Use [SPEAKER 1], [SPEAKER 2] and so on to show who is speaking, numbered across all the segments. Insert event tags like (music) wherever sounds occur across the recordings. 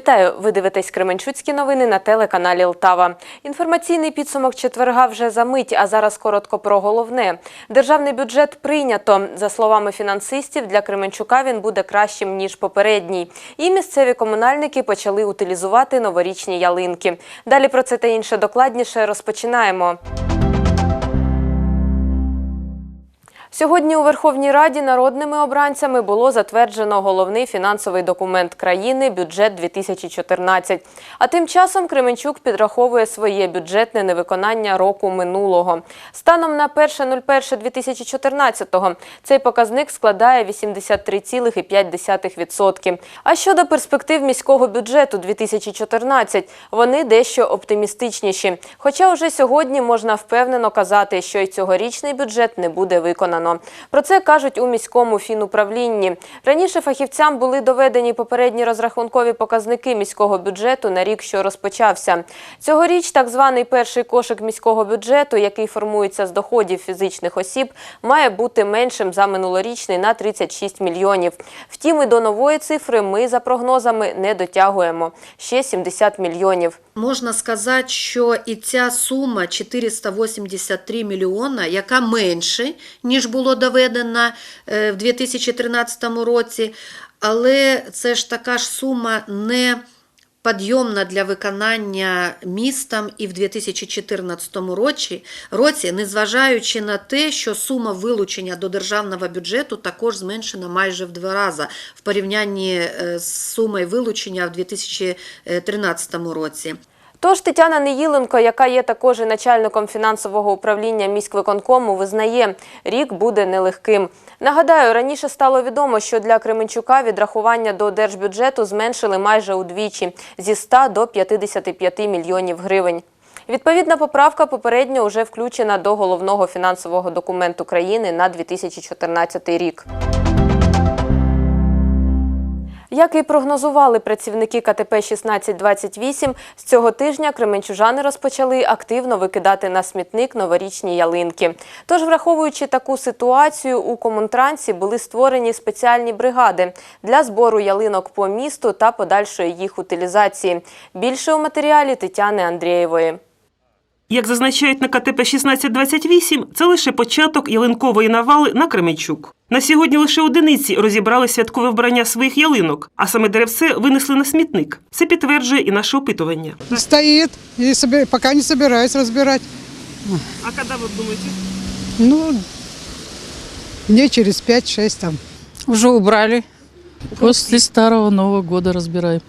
[SPEAKER 1] Вітаю! Ви дивитесь Кременчуцькі новини на телеканалі Лтава. Інформаційний підсумок четверга вже за мить, а зараз коротко про головне. Державний бюджет прийнято. За словами фінансистів, для Кременчука він буде кращим, ніж попередній. І місцеві комунальники почали утилізувати новорічні ялинки. Далі про це та інше докладніше розпочинаємо. Сьогодні у Верховній Раді народними обранцями було затверджено головний фінансовий документ країни бюджет 2014. А тим часом Кременчук підраховує своє бюджетне невиконання року минулого. Станом на 1.01.2014 цей показник складає 83,5%. А щодо перспектив міського бюджету 2014, вони дещо оптимістичніші. Хоча вже сьогодні можна впевнено казати, що й цьогорічний бюджет не буде виконано. Про це кажуть у міському фінуправлінні. Раніше фахівцям були доведені попередні розрахункові показники міського бюджету на рік, що розпочався. Цьогоріч так званий перший кошик міського бюджету, який формується з доходів фізичних осіб, має бути меншим за минулорічний на 36 мільйонів. Втім, і до нової цифри ми за прогнозами не дотягуємо – ще 70 мільйонів.
[SPEAKER 2] Можна сказати, що і ця сума 483 мільйона, яка менше, ніж було доведено е, в 2013 році, але це ж така ж сума не підйомна для виконання містом і в 2014 році, році, незважаючи на те, що сума вилучення до державного бюджету також зменшена майже в два рази в порівнянні е, з сумою вилучення в 2013 році.
[SPEAKER 1] Тож Тетяна Неїленко, яка є також і начальником фінансового управління міськвиконкому, визнає, рік буде нелегким. Нагадаю, раніше стало відомо, що для Кременчука відрахування до держбюджету зменшили майже удвічі – зі 100 до 55 мільйонів гривень. Відповідна поправка попередньо вже включена до головного фінансового документу країни на 2014 рік. Як і прогнозували працівники КТП 1628, з цього тижня кременчужани розпочали активно викидати на смітник новорічні ялинки. Тож, враховуючи таку ситуацію, у Комунтрансі були створені спеціальні бригади для збору ялинок по місту та подальшої їх утилізації. Більше у матеріалі Тетяни Андрієвої.
[SPEAKER 3] Як зазначають на КТП 1628, це лише початок ялинкової навали на Кременчук. На сьогодні лише одиниці розібрали святкове вбрання своїх ялинок, а саме деревце винесли на смітник. Це підтверджує і наше опитування.
[SPEAKER 4] Стоит, и соби- пока не собираюсь разбирать.
[SPEAKER 3] А коли ви думаєте?
[SPEAKER 4] Ну, дней через 5-6 там.
[SPEAKER 5] Уже убрали. После Старого Нового года разбираем.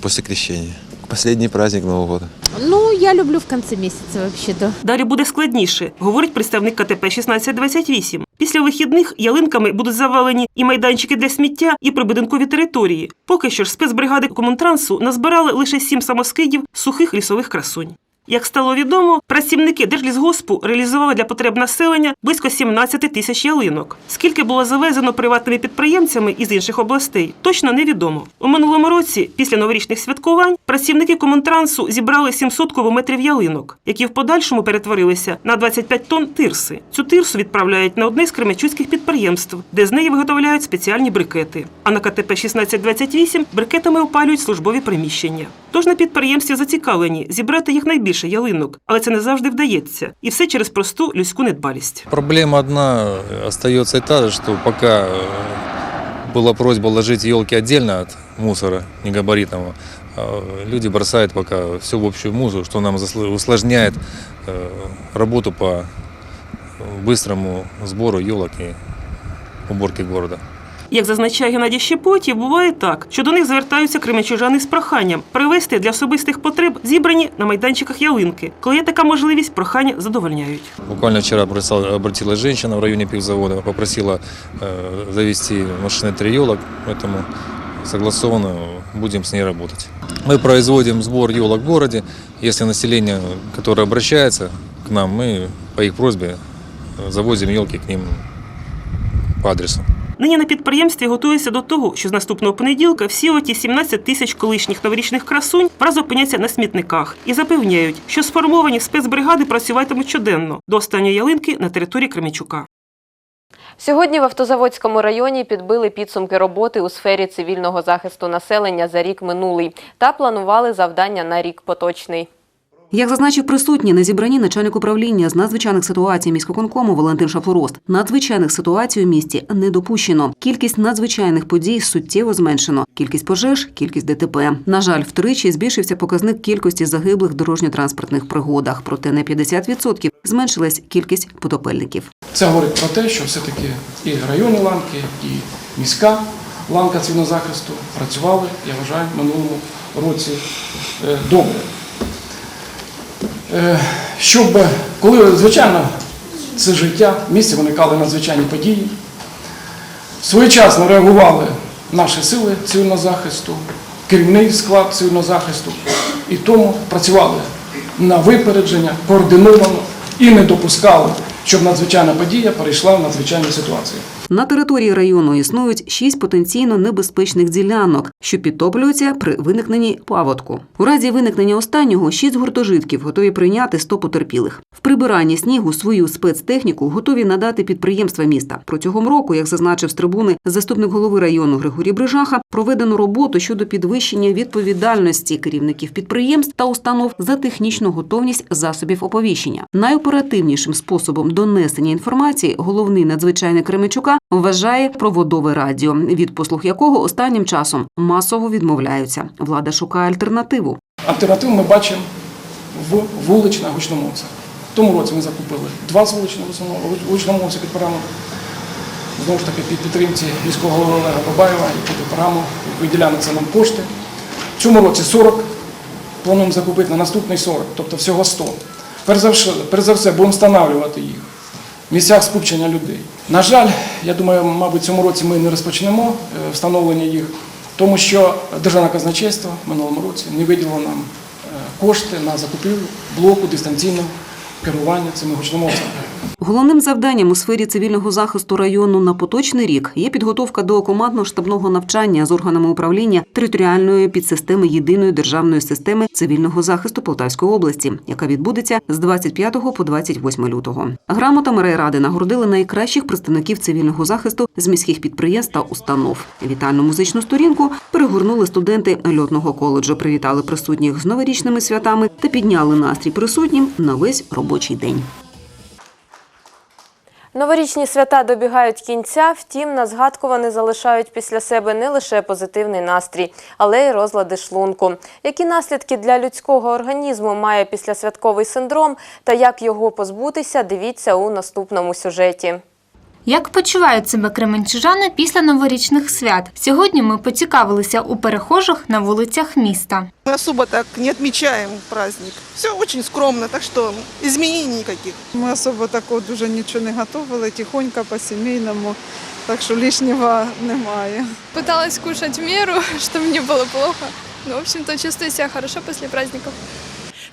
[SPEAKER 6] после крещения. Последний праздник Нового года.
[SPEAKER 7] Ну, я люблю в кінці місяця, взагалі-то.
[SPEAKER 3] Далі буде складніше, говорить представник КТП 1628. Після вихідних ялинками будуть завалені і майданчики для сміття, і прибудинкові території. Поки що ж спецбригади комунтрансу назбирали лише сім самоскидів сухих лісових красунь. Як стало відомо, працівники Держлісгоспу реалізували для потреб населення близько 17 тисяч ялинок. Скільки було завезено приватними підприємцями із інших областей, точно невідомо. У минулому році, після новорічних святкувань, працівники комунтрансу зібрали 700 кубометрів ялинок, які в подальшому перетворилися на 25 тонн тирси. Цю тирсу відправляють на одне з кременчуцьких підприємств, де з неї виготовляють спеціальні брикети. А на КТП 1628 брикетами опалюють службові приміщення. Тож на підприємстві зацікавлені зібрати їх найбільше ялинок, але це не завжди вдається. І все через просту людську недбалість.
[SPEAKER 8] Проблема одна остается и та же, что пока э, была просьба ложить елки отдельно от мусора негабаритного, э, люди бросают пока все в общую мусор, что нам засл- усложняет э, работу по быстрому сбору елок и уборке города.
[SPEAKER 3] Як зазначає Геннадій Щепотів, буває так, що до них звертаються кременчужани з проханням привезти для особистих потреб зібрані на майданчиках ялинки. Коли є така можливість, прохання задовольняють.
[SPEAKER 8] Буквально вчера бросал- обратилась женщина в районе пивзавода, попросила э, завести машины три елок, поэтому согласованно будем с ней работать. Мы производим сбор елок в городе. Если население, которое обращается к нам, мы по их просьбе э, завозим елки к ним по адресу.
[SPEAKER 3] Нині на підприємстві готуються до того, що з наступного понеділка всі оті 17 тисяч колишніх новорічних красунь враз опиняться на смітниках і запевняють, що сформовані спецбригади працюватимуть щоденно до останньої ялинки на території Кременчука.
[SPEAKER 1] Сьогодні в Автозаводському районі підбили підсумки роботи у сфері цивільного захисту населення за рік минулий та планували завдання на рік поточний.
[SPEAKER 9] Як зазначив присутній на зібранні начальник управління з надзвичайних ситуацій міськвиконкому Валентин Шафорост, надзвичайних ситуацій у місті не допущено. Кількість надзвичайних подій суттєво зменшено. Кількість пожеж, кількість ДТП. На жаль, втричі збільшився показник кількості загиблих в дорожньо-транспортних пригодах. Проте на 50% зменшилась кількість потопельників.
[SPEAKER 10] Це говорить про те, що все-таки і районні ланки, і міська ланка цивільного захисту працювали, я вважаю, в минулому році е, добре. Е, Щоб, коли, звичайно, це життя, в місті виникали надзвичайні події, своєчасно реагували наші сили цивільного захисту, керівний склад цивільного захисту, і тому працювали на випередження, координовано і не допускали, щоб надзвичайна подія перейшла в надзвичайну ситуацію.
[SPEAKER 9] На території району існують шість потенційно небезпечних ділянок, що підтоплюються при виникненні паводку. У разі виникнення останнього шість гуртожитків готові прийняти 100 потерпілих. В прибиранні снігу свою спецтехніку готові надати підприємства міста. Протягом року, як зазначив з трибуни заступник голови району Григорій Брижаха, проведено роботу щодо підвищення відповідальності керівників підприємств та установ за технічну готовність засобів оповіщення. Найоперативнішим способом донесення інформації головний надзвичайник Кременчука вважає проводове радіо, від послуг якого останнім часом масово відмовляються. Влада шукає альтернативу.
[SPEAKER 10] Альтернативу ми бачимо в вуличних гучномовцях. В тому році ми закупили два вуличних гучномовця під програму. Знову ж таки, під підтримці міського голови Олега Бабаєва і під програму виділяли це нам кошти. В цьому році 40 плануємо закупити на наступний 40, тобто всього 100. Перш за все, перш за все будемо встановлювати їх місцях скупчення людей. На жаль, я думаю, мабуть, цьому році ми не розпочнемо е, встановлення їх, тому що Державне казначейство в минулому році не виділило нам е, кошти на закупівлю блоку дистанційного керування цими гучномовцями.
[SPEAKER 9] Головним завданням у сфері цивільного захисту району на поточний рік є підготовка до командно-штабного навчання з органами управління територіальної підсистеми єдиної державної системи цивільного захисту Полтавської області, яка відбудеться з 25 по 28 лютого. Грамотами райради нагородили найкращих представників цивільного захисту з міських підприємств та установ. Вітальну музичну сторінку перегорнули студенти льотного коледжу, привітали присутніх з новорічними святами та підняли настрій присутнім на весь робочий день.
[SPEAKER 1] Новорічні свята добігають кінця, втім, на згадку вони залишають після себе не лише позитивний настрій, але й розлади шлунку. Які наслідки для людського організму має післясвятковий синдром та як його позбутися, дивіться у наступному сюжеті.
[SPEAKER 11] Як почувають себе кременчужани після новорічних свят? Сьогодні ми поцікавилися у перехожих на вулицях міста.
[SPEAKER 12] Мы особо так не отмечаем праздник. Все очень скромно, так что изменений никаких.
[SPEAKER 4] Ми особо такого дуже нічого не готували, тихонько по-сімейному, так що лишнього немає.
[SPEAKER 13] Пыталась кушать в меру, чтобы (laughs) мне было плохо. Ну, в общем-то, чувствую себя хорошо после праздников.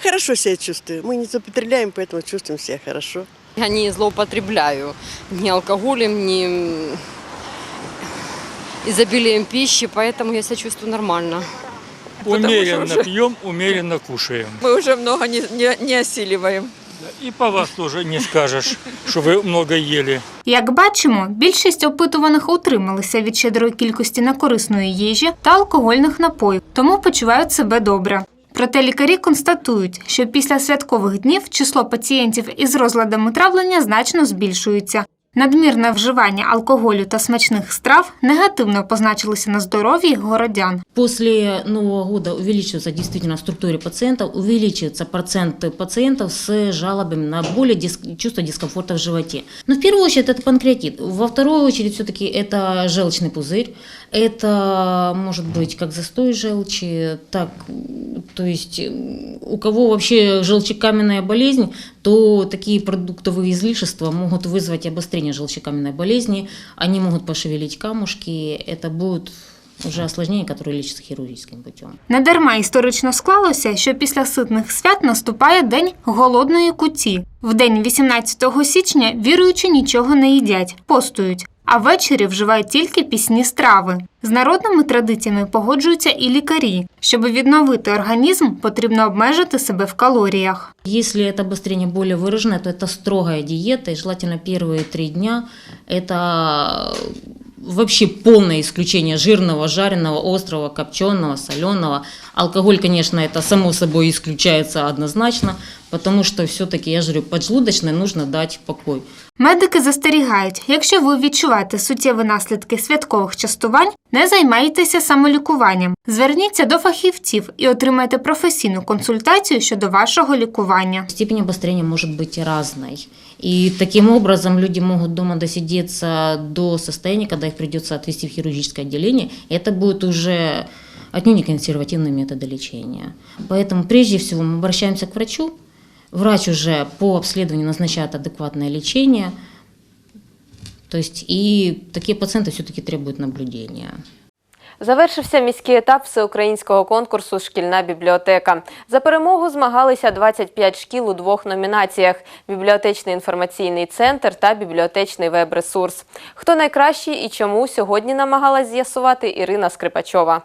[SPEAKER 12] Хорошо себя чувствую. Мы не злоупотребляем, поэтому чувствуем себя хорошо.
[SPEAKER 7] Я не злоупотребляю ни алкоголем, ни м, изобилием пищи, поэтому я себя чувствую нормально.
[SPEAKER 13] Умеренно
[SPEAKER 5] пьем, умеренно кушаем.
[SPEAKER 13] Мы уже много не, не, не осиливаем.
[SPEAKER 5] И по вас тоже не скажешь, что вы много ели.
[SPEAKER 11] Як бачимо, більшість опитуваних утрималися від щедрої кількості некорисної їжі та алкогольних напоїв, тому почувають себе добре. Проте лікарі констатують, що після святкових днів число пацієнтів із розладами травлення значно збільшується. Надмірне вживання алкоголю та смачних страв негативно позначилося на здоров'ї городян.
[SPEAKER 14] После Нового года увеличивается действительно в структуре пациентов, увеличивается процент пациентов с жалобами на боли, дис- чувство дискомфорта в животе. Но в первую очередь это панкреатит. Во вторую очередь все-таки это желчный пузырь. Это может быть как застой желчи, так, м, то есть м, у кого вообще желчекаменная болезнь, то такие продуктовые излишества могут вызвать обострение желчекаменной болезни, они могут пошевелить камушки, это будет уже осложнение, которое лечится хирургическим путем.
[SPEAKER 11] Недарма історично склалося, що після ситних свят наступає день голодної куті. В день 18 січня віруючі нічого не їдять, постують. а ввечері вживають тільки пісні страви. З народними традиціями погоджуються і лікарі. Щоб відновити організм, потрібно обмежити себе в калоріях.
[SPEAKER 14] Если это обострение более выраженное, то это строгая диета, и желательно первые три дня это вообще полное исключение жирного, жареного, острого, копченого, соленого. Алкоголь, конечно, это само собой исключается однозначно, потому что все-таки, я же говорю, поджелудочной нужно дать покой.
[SPEAKER 11] Медики застерігають, якщо ви відчуваєте суттєві наслідки святкових частувань, не займайтеся самолікуванням. Зверніться до фахівців і отримайте професійну консультацію щодо вашого лікування.
[SPEAKER 14] Степень обострения может быть разной. И таким образом люди могут дома досидеться до состояния, когда их придется отвезти в хирургическое отделение. И это будет уже отнюдь не консервативные методы лечения. Поэтому прежде всего мы обращаемся к врачу. Врач уже по обследованию назначает адекватное лечение. То есть и такие пациенты все-таки требуют наблюдения.
[SPEAKER 1] Завершився міський етап всеукраїнського конкурсу Шкільна бібліотека. За перемогу змагалися 25 шкіл у двох номінаціях: бібліотечний інформаційний центр та бібліотечний веб-ресурс. Хто найкращий і чому сьогодні намагалась з'ясувати Ірина Скрипачова.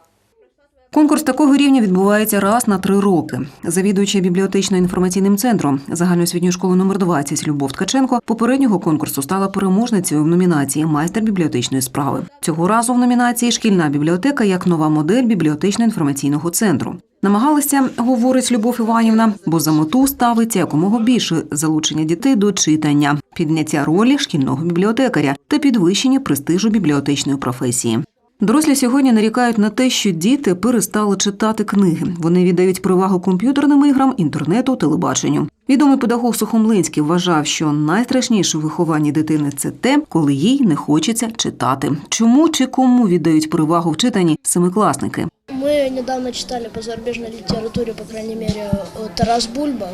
[SPEAKER 9] Конкурс такого рівня відбувається раз на три роки. Завідуюча бібліотечно-інформаційним центром загальноосвітньої школи номер 20 Любов Ткаченко попереднього конкурсу стала переможницею в номінації Майстер бібліотечної справи. Цього разу в номінації Шкільна бібліотека як нова модель бібліотечно-інформаційного центру. Намагалися, говорить Любов Іванівна, бо за мету ставиться якомога більше залучення дітей до читання, підняття ролі шкільного бібліотекаря та підвищення престижу бібліотечної професії. Дорослі сьогодні нарікають на те, що діти перестали читати книги. Вони віддають перевагу комп'ютерним іграм, інтернету, телебаченню. Відомий педагог Сухомлинський вважав, що найстрашніше в вихованні дитини це те, коли їй не хочеться читати. Чому чи кому віддають перевагу в читанні семикласники?
[SPEAKER 15] Мы недавно читали по зарубежной литературе, по крайней мере, Тарас Бульба,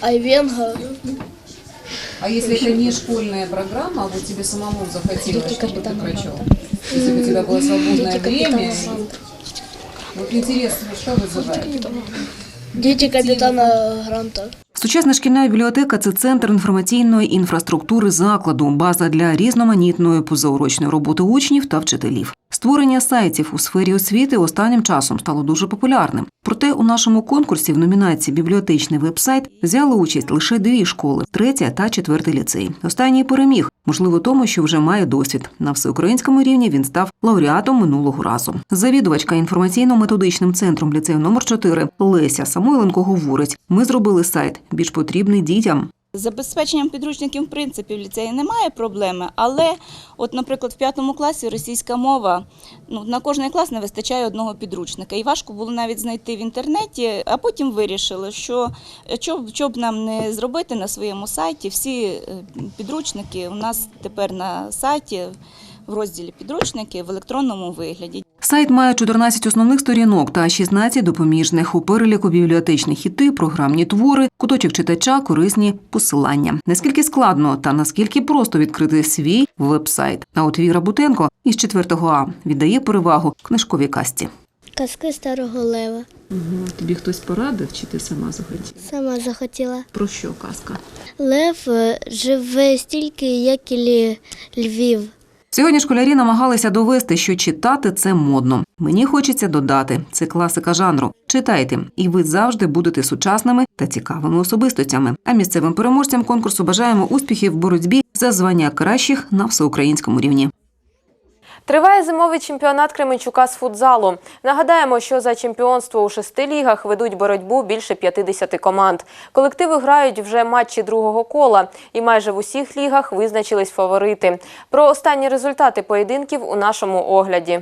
[SPEAKER 15] Айвенга.
[SPEAKER 16] А если это не школьная программа, а вот тебе самому захотелось,
[SPEAKER 15] Дети
[SPEAKER 16] чтобы ты
[SPEAKER 15] капитана
[SPEAKER 16] прочел?
[SPEAKER 15] Гранта.
[SPEAKER 16] Если бы у тебя было свободное
[SPEAKER 15] Дети капитана
[SPEAKER 16] время.
[SPEAKER 15] Гранта.
[SPEAKER 16] Вот интересно, что вызывает?
[SPEAKER 15] Дети капитана Гранта.
[SPEAKER 9] Сучасна шкільна бібліотека це центр інформаційної інфраструктури закладу, база для різноманітної позаурочної роботи учнів та вчителів. Створення сайтів у сфері освіти останнім часом стало дуже популярним. Проте у нашому конкурсі в номінації Бібліотечний вебсайт взяли участь лише дві школи третя та четвертий ліцей. Останній переміг, можливо, тому, що вже має досвід. На всеукраїнському рівні він став лауреатом минулого разу. Завідувачка інформаційно-методичним центром ліцею номер 4 Леся Самойленко говорить: ми зробили сайт більш потрібний дітям.
[SPEAKER 17] Забезпеченням підручників, в принципі, в ліцеї немає проблеми, але, от, наприклад, в п'ятому класі російська мова, ну, на кожний клас не вистачає одного підручника. І важко було навіть знайти в інтернеті, а потім вирішили, що що, що б нам не зробити на своєму сайті. Всі е, підручники у нас тепер на сайті в розділі підручники в електронному вигляді.
[SPEAKER 9] Сайт має 14 основних сторінок та 16 допоміжних у переліку бібліотечні хіти, програмні твори, куточок читача, корисні посилання. Наскільки складно та наскільки просто відкрити свій веб-сайт. А от Віра Бутенко із 4 А віддає перевагу книжковій касті.
[SPEAKER 15] Казки старого лева.
[SPEAKER 9] Тобі хтось порадив, чи ти сама захотіла?
[SPEAKER 15] Сама захотіла.
[SPEAKER 9] Про що казка?
[SPEAKER 15] Лев е, живе стільки, як і лі- Львів.
[SPEAKER 9] Сьогодні школярі намагалися довести, що читати це модно. Мені хочеться додати, це класика жанру. Читайте, і ви завжди будете сучасними та цікавими особистостями. А місцевим переможцям конкурсу бажаємо успіхів в боротьбі за звання кращих на всеукраїнському рівні.
[SPEAKER 1] Триває зимовий чемпіонат Кременчука з футзалу. Нагадаємо, що за чемпіонство у шести лігах ведуть боротьбу більше 50 команд. Колективи грають вже матчі другого кола, і майже в усіх лігах визначились фаворити. Про останні результати поєдинків у нашому огляді.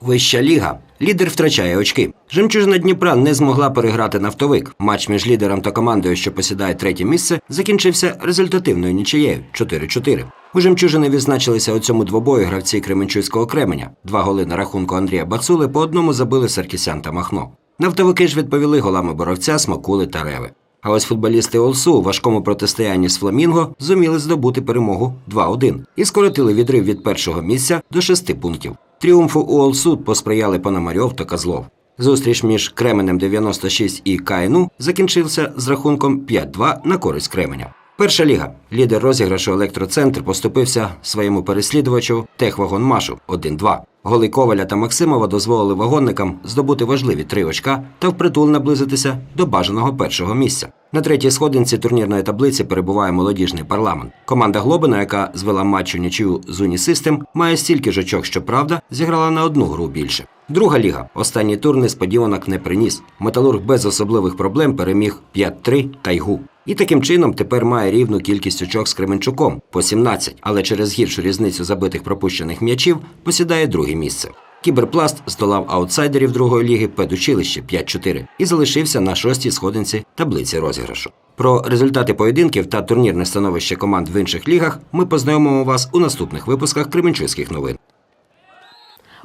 [SPEAKER 18] Вища ліга. Лідер втрачає очки. Жемчужина Дніпра не змогла переграти нафтовик. Матч між лідером та командою, що посідає третє місце, закінчився результативною нічиєю 4-4. У жемчужини відзначилися у цьому двобої гравці Кременчуцького Кременя. Два голи на рахунку Андрія Бацули по одному забили Саркісян та Махно. Нафтовики ж відповіли голами боровця, смакули та реви. А ось футболісти Олсу у важкому протистоянні з Фламінго зуміли здобути перемогу 2-1 і скоротили відрив від першого місця до шести пунктів. Тріумфу у Олсу посприяли Пономарьов та Козлов. Зустріч між Кременем 96 і КНУ закінчився з рахунком 5-2 на користь Кременя. Перша ліга. Лідер розіграшу електроцентр поступився своєму переслідувачу Техвагонмашу 1-2. Голи Коваля та Максимова дозволили вагонникам здобути важливі три очка та впритул наблизитися до бажаного першого місця. На третій сходинці турнірної таблиці перебуває молодіжний парламент. Команда Глобина, яка звела матч у нічию з Унісистем, має стільки ж очок, що правда, зіграла на одну гру більше. Друга ліга. Останній тур несподіванок не приніс. Металург без особливих проблем переміг 5-3 тайгу. І таким чином тепер має рівну кількість очок з Кременчуком по 17, але через гіршу різницю забитих пропущених м'ячів посідає друге місце. Кіберпласт здолав аутсайдерів другої ліги педучилище 5-4 і залишився на шостій сходинці таблиці розіграшу. Про результати поєдинків та турнірне становище команд в інших лігах ми познайомимо вас у наступних випусках Кременчуцьких новин.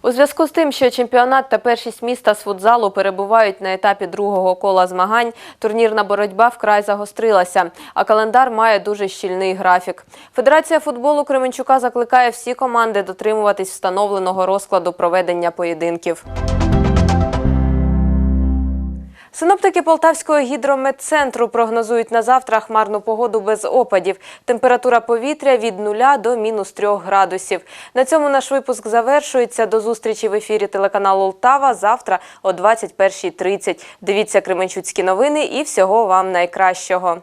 [SPEAKER 1] У зв'язку з тим, що чемпіонат та першість міста з футзалу перебувають на етапі другого кола змагань, турнірна боротьба вкрай загострилася, а календар має дуже щільний графік. Федерація футболу Кременчука закликає всі команди дотримуватись встановленого розкладу проведення поєдинків. Синоптики Полтавського гідрометцентру прогнозують на завтра хмарну погоду без опадів. Температура повітря від 0 до мінус 3 градусів. На цьому наш випуск завершується. До зустрічі в ефірі телеканалу Лтава завтра о 21.30. Дивіться Кременчуцькі новини і всього вам найкращого.